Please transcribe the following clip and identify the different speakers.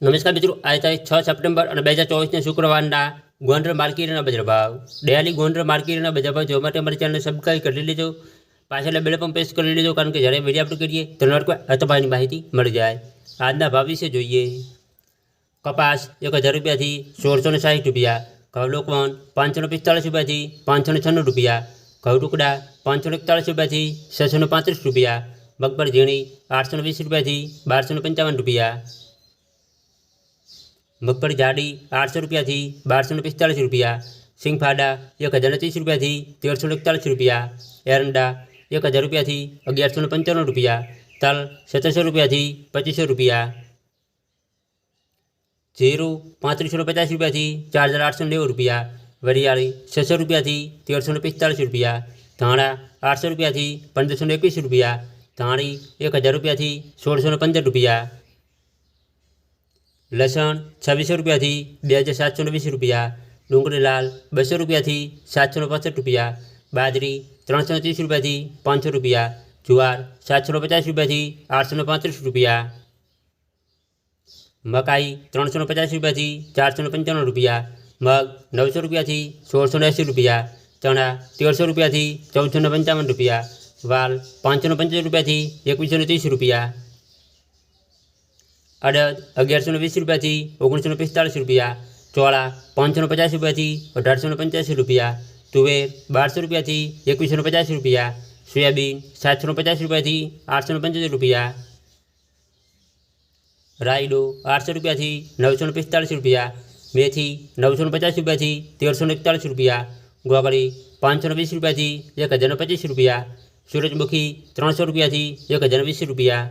Speaker 1: નમસ્કાર મિત્રો આજે તારીખ છ સપ્ટેમ્બર અને બે હજાર ચોવીસના શુક્રવારના ગોંડલ માર્કેટના બજાર ભાવ ડેલી ગોંડલ માર્કેટના બજાર ભાવ જોવા માટે અમારી ચેનલને સબસ્ક્રાઈબ કરી લેજો પાછળ બેલ પણ પ્રેસ કરી લેજો કારણ કે જ્યારે વિડીયો અપલોડ કરીએ તો નોટ અથભાની માહિતી મળી જાય આજના ભાવ વિશે જોઈએ કપાસ એક હજાર રૂપિયાથી સોળસો ને સાઠ રૂપિયા ઘઉં લોકવન પાંચસો ને પિસ્તાળીસ રૂપિયાથી પાંચસો ને છન્નું રૂપિયા ઘઉં ટુકડા પાંચસો ને એકતાળીસ રૂપિયાથી છસો ને પાંત્રીસ રૂપિયા મગબર ઝીણી આઠસો ને વીસ રૂપિયાથી બારસો ને પંચાવન રૂપિયા મગફળી જાડી આઠસો રૂપિયાથી બારસો ને પિસ્તાળીસ રૂપિયા સિંગફાડા એક હજાર ત્રીસ રૂપિયાથી તેરસો ને એકતાળીસ રૂપિયા એરંડા એક હજાર રૂપિયાથી અગિયારસો ને પંચાણું રૂપિયા તલ સત્તરસો રૂપિયાથી પચીસો રૂપિયા જીરું પાંત્રીસો ને પચાસ રૂપિયાથી ચાર હજાર આઠસો નેવું રૂપિયા વરિયાળી છસો રૂપિયાથી તેરસો ને પિસ્તાળીસ રૂપિયા ધાણા આઠસો રૂપિયાથી પંદરસો ને એકવીસ રૂપિયા ધાણી એક હજાર રૂપિયાથી સોળસો ને પંદર રૂપિયા લસણ છવ્વીસો રૂપિયાથી બે હજાર સાતસો ને વીસ રૂપિયા ડુંગળી લાલ બસો રૂપિયાથી સાતસો ને પાસઠ રૂપિયા બાજરી ત્રણસો ને ત્રીસ રૂપિયાથી પાંચસો રૂપિયા જુવાર સાતસો ને પચાસ રૂપિયાથી આઠસો ને પાંત્રીસ રૂપિયા મકાઈ ત્રણસો ને પચાસ રૂપિયાથી ચારસો ને પંચાણું રૂપિયા મગ નવસો રૂપિયાથી સોળસો ને એંસી રૂપિયા ચણા તેરસો રૂપિયાથી ચૌદસો ને પંચાવન રૂપિયા વાલ પાંચસો ને પંચાવન રૂપિયાથી એકવીસો ને ત્રીસ રૂપિયા અડદ અગિયારસો ને વીસ રૂપિયાથી ઓગણીસો ને પિસ્તાળીસ રૂપિયા ચોળા પાંચસો ને પચાસ રૂપિયાથી અઢારસો ને પંચ્યાસી રૂપિયા તુવેર બારસો રૂપિયાથી એકવીસો ને પચાસ રૂપિયા સોયાબીન સાતસો ને પચાસ રૂપિયાથી આઠસો ને પંચોતેર રૂપિયા રાયડો આઠસો રૂપિયાથી નવસો ને પિસ્તાળીસ રૂપિયા મેથી નવસો ને પચાસ રૂપિયાથી તેરસો ને એકતાળીસ રૂપિયા ગોગળી પાંચસો ને વીસ રૂપિયાથી એક હજાર ને પચીસ રૂપિયા સૂરજમુખી ત્રણસો રૂપિયાથી એક હજાર ને વીસ રૂપિયા